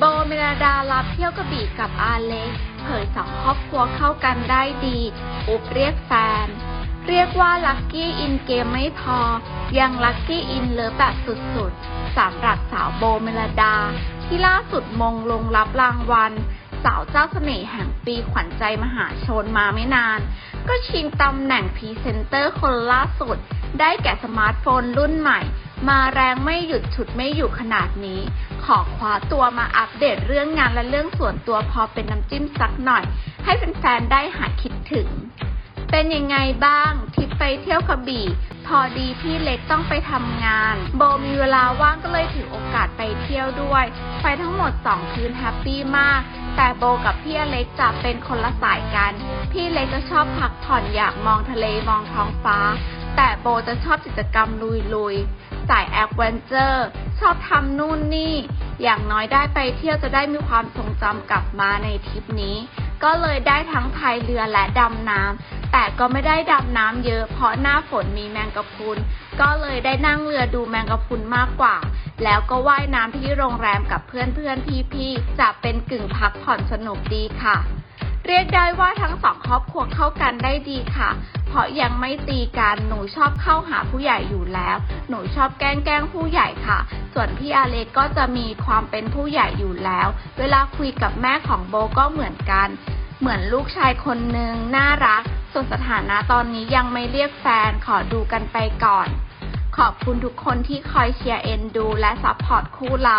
โบเมลดารับเที่ยวกระบี่กับอาเล็กเผยสองครอบครัวเข้ากันได้ดี อุบเรียกแฟน เรียกว่าลัคกี้อินเกมไม่พอ ยังลัคกี้อินเลิฟแบบสุดๆสำหรับสาวโบเมลดา ที่ล่าสุดมงลงรับรางวัล สาวเจ้าเสน่ห์แห่งปีขวัญใจมหาชนมาไม่นาน ก็ชิงตำแหน่งพรีเซนเตอร์คนล่าสุด ได้แก่สมาร์ทโฟนรุ่นใหม่ มาแรงไม่หยุดฉุดไม่อยู่ขนาดนี้ ขอคว้าตัวมาอัปเดตเรื่องงานและเรื่องส่วนตัวพอเป็นน้ำจิ้มสักหน่อย ให้แฟนๆได้หายคิดถึง เป็นยังไงบ้างทริปไปเที่ยวกระบี่ พอดีพี่เล็กต้องไปทำงาน โบมีเวลาว่างก็เลยถือโอกาสไปเที่ยวด้วย ไปทั้งหมด 2 คืนแฮปปี้มาก แต่โบกับพี่เล็กจะเป็นคนละสายกัน พี่เล็กจะชอบพักผ่อนอยากมองทะเลมองท้องฟ้า แต่โบจะชอบกิจกรรมลุยๆสายแอดเวนเจอร์ ชอบทำนู่นนี่ อย่างน้อยได้ไปเที่ยวจะได้มีความทรงจำกลับมาในทริปนี้ ก็เลยได้ทั้งพายเรือและดำน้ำแต่ก็ไม่ได้ดำน้ำเยอะ เพราะหน้าฝนมีแมงกะพรุน ก็เลยได้นั่งเรือดูแมงกะพรุนมากกว่า แล้วก็ว่ายน้ำที่โรงแรมกับเพื่อนๆพี่ๆ จะเป็นกึ่งพักผ่อนสนุกดีค่ะ เรียกได้ว่าทั้งสองครอบครัวเข้ากันได้ดีค่ะ เพราะยังไม่ตีกัน หนูชอบเข้าหาผู้ใหญ่อยู่แล้ว หนูชอบแกล้งแกล้งผู้ใหญ่ค่ะ ส่วนพี่อาเล็กก็จะมีความเป็นผู้ใหญ่อยู่แล้ว เวลาคุยกับแม่ของโบก็เหมือนกัน เหมือนลูกชายคนหนึ่งน่ารัก ส่วนสถานะตอนนี้ยังไม่เรียกแฟน ขอดูกันไปก่อน ขอบคุณทุกคนที่คอยเชียร์เอ็นดู และซัพพอร์ตคู่เรา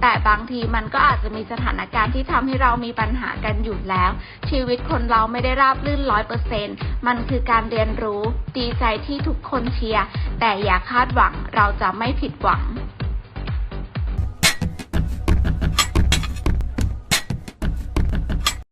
แต่บางทีมันก็อาจจะมีสถานการณ์ที่ทำให้เรามีปัญหากันอยู่แล้ว ชีวิตคนเราไม่ได้ราบรื่นร้อยเปอร์เซ็นมันคือการเรียนรู้ ดีใจที่ทุกคนเชียร์ แต่อย่าคาดหวังเราจะไม่ผิดหวัง